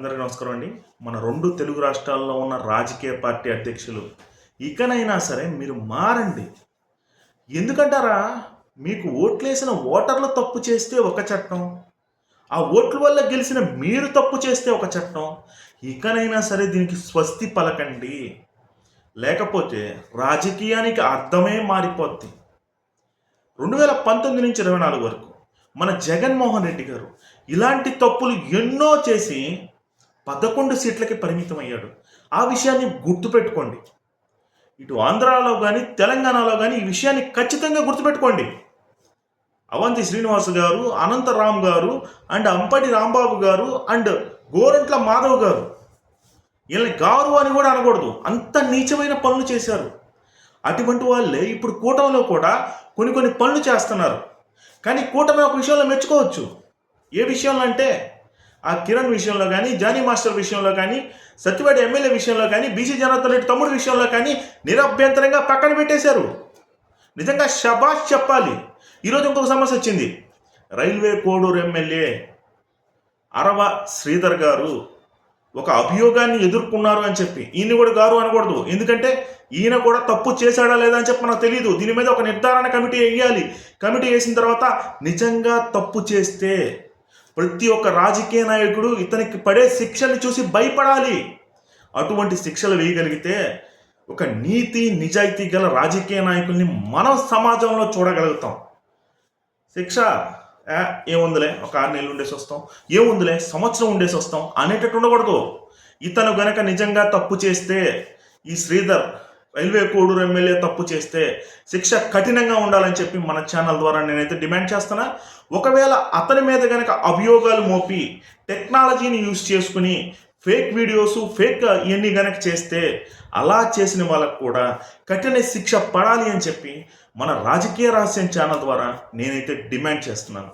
అందరికీ నమస్కారం అండి. మన రెండు తెలుగు రాష్ట్రాల్లో ఉన్న రాజకీయ పార్టీ అధ్యక్షులు ఇకనైనా సరే మీరు మారండి. ఎందుకంటారా? మీకు ఓట్లేసిన ఓటర్లు తప్పు చేస్తే ఒక చట్టం ఆ ఓట్ల వల్ల గెలిచిన మీరు తప్పు చేస్తే ఒక చట్టం. ఇకనైనా సరే దీనికి స్వస్తి పలకండి. లేకపోతే రాజకీయానికి అర్థమే మారిపోద్ది. రెండు వేల పంతొమ్మిది నుంచి ఇరవై నాలుగు వరకు మన జగన్మోహన్ రెడ్డి గారు ఇలాంటి తప్పులు ఎన్నో చేసి పదకొండు సీట్లకి పరిమితం అయ్యాడు ఆ విషయాన్ని గుర్తుపెట్టుకోండి. ఇటు ఆంధ్రాలో కానీ తెలంగాణలో కానీ ఈ విషయాన్ని ఖచ్చితంగా గుర్తుపెట్టుకోండి. అవంతి శ్రీనివాస్ గారు అనంతరామ్ గారు అండ్ అంపటి రాంబాబు గారు అండ్ గోరంట్ల మాధవ్ గారు. వీళ్ళని గారు అని కూడా అనకూడదు. అంత నీచమైన పనులు చేశారు. అటువంటి వాళ్ళే ఇప్పుడు కూటమిలో కూడా కొన్ని కొన్ని పనులు చేస్తున్నారు. కానీ కూటమి ఒక విషయంలో మెచ్చుకోవచ్చు. ఏ విషయంలో అంటే ఆ కిరణ్ విషయంలో కానీ జానీ మాస్టర్ విషయంలో కానీ సత్యవాడి ఎమ్మెల్యే విషయంలో కానీ బీసీ జనార్దన్ రెడ్డి తమ్ముడు విషయంలో కానీ నిరభ్యంతరంగా పక్కన పెట్టేశారు. నిజంగా షబాష్ చెప్పాలి. ఈరోజు ఇంకొక సమస్య వచ్చింది. రైల్వే కోడూరు ఎమ్మెల్యే అరవ శ్రీధర్ గారు ఒక అభియోగాన్ని ఎదుర్కొన్నారు అని చెప్పి ఈయన కూడా గారు అనకూడదు. ఎందుకంటే ఈయన కూడా తప్పు చేశాడా లేదా అని చెప్పి నాకు తెలియదు దీని మీద ఒక నిర్ధారణ కమిటీ వేయాలి. కమిటీ వేసిన తర్వాత నిజంగా తప్పు చేస్తే ప్రతి ఒక్క రాజకీయ నాయకుడు ఇతనికి పడే శిక్షని చూసి భయపడాలి. అటువంటి శిక్షలు వేయగలిగితే ఒక నీతి నిజాయితీ గల రాజకీయ నాయకుల్ని మనం సమాజంలో చూడగలుగుతాం. శిక్ష ఏముందిలే ఒక ఆరు నెలలు ఉండేసి వస్తాం. ఏముందిలే సంవత్సరం ఉండేసి వస్తాం అనేటట్టు ఉండకూడదు. ఇతను గనక నిజంగా తప్పు చేస్తే ఈ శ్రీధర్ రైల్వే కోడూరు ఎమ్మెల్యే తప్పు చేస్తే శిక్ష కఠినంగా ఉండాలని చెప్పి మన ఛానల్ ద్వారా నేనైతే డిమాండ్ చేస్తున్నా. ఒకవేళ అతని మీద కనుక అభియోగాలు మోపి టెక్నాలజీని యూస్ చేసుకుని ఫేక్ వీడియోస్ ఫేక్ ఇవన్నీ గనక చేస్తే అలా చేసిన వాళ్ళకు కూడా కఠిన శిక్ష పడాలి అని చెప్పి మన రాజకీయ రహస్యం ఛానల్ ద్వారా నేనైతే డిమాండ్ చేస్తున్నాను.